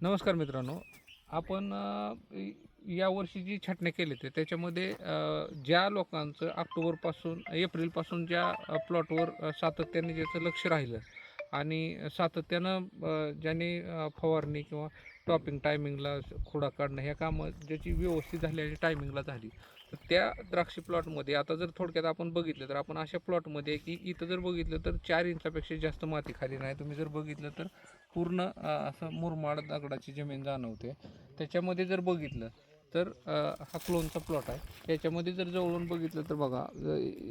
नमस्कार मित्रांनो. आपण यावर्षी जी छाटण्या केली ते त्याच्यामध्ये ज्या लोकांचं ऑक्टोबरपासून एप्रिलपासून ज्या प्लॉटवर सातत्याने ज्याचं लक्ष राहिलं आणि सातत्यानं ज्याने फवारणी किंवा टॉपिंग टायमिंगला खोडा काढणं ह्या कामं ज्याची व्यवस्थित झाली आणि टायमिंगला झाली. तर त्या द्राक्ष प्लॉटमध्ये आता जर थोडक्यात आपण बघितलं तर आपण अशा प्लॉटमध्ये आहे की इथं जर बघितलं तर चार इंचापेक्षा जास्त माती खाली नाही. तुम्ही जर बघितलं तर पूर्ण असं मुरमाड दगडाची जमीन जाणवते. त्याच्यामध्ये जर बघितलं तर हा क्लोनचा प्लॉट आहे. याच्यामध्ये जर जवळून बघितलं तर बघा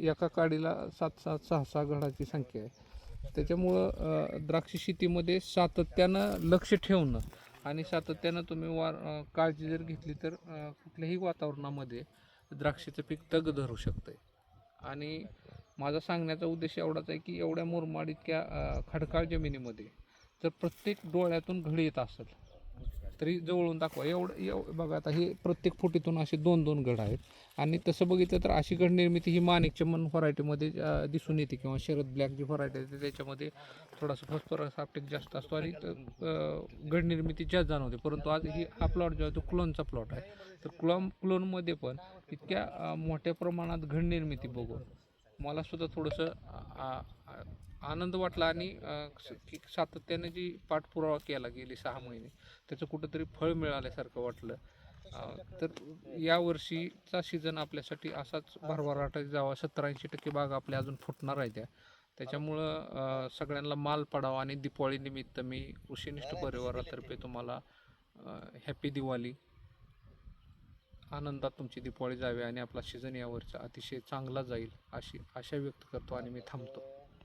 एका काडीला सात सात सहा सहा घडाची संख्या आहे. त्याच्यामुळं द्राक्ष शेतीमध्ये सातत्यानं लक्ष ठेवणं आणि सातत्यानं तुम्ही वार काळजी जर घेतली तर कुठल्याही वातावरणामध्ये द्राक्षाचं पीक तग धरू शकतं आणि माझा सांगण्याचा उद्देश एवढाच आहे की एवढ्या मुरमाड इतक्या खडकाळ जमिनीमध्ये जर प्रत्येक डोळ्यातून घडी येत असेल तरी जवळून दाखवा. एवढं एव बघा आता हे प्रत्येक फुटीतून असे दोन दोन गड आहेत. आणि तसं बघितलं तर अशी घड निर्मिती ही माणिक चमन व्हरायटीमध्ये दिसून येते किंवा शरद ब्लॅक जी व्हरायटी असते त्याच्यामध्ये थोडासा फॉस्फरस आपटेक जास्त असतो आणि त- निर्मिती जास्त जाणवते. परंतु आज ही हा प्लॉट जो आहे तो क्लोनचा प्लॉट आहे. तर क्लोन क्लोनमध्ये पण इतक्या मोठ्या प्रमाणात घड निर्मिती बघून मला सुद्धा थोडंसं आनंद वाटला आणि की सातत्याने जी पाठपुरावा केला गेली सहा महिने त्याचं कुठंतरी फळ मिळाल्यासारखं वाटलं. तर तर यावर्षीचा सीझन आपल्यासाठी असाच भरभराट जावा सत्तर ऐंशी टक्के बाग आपल्या अजून फुटणार आहे त्या. त्याच्यामुळं सगळ्यांना माल पडावा आणि दिपावळीनिमित्त मी कृषीनिष्ठ परिवारातर्फे तुम्हाला हॅपी दिवाळी. आनंदात तुमची दिपावळी जावी आणि आपला सीझन यावरचा अतिशय चांगला जाईल अशी आशा व्यक्त करतो आणि मी थांबतो.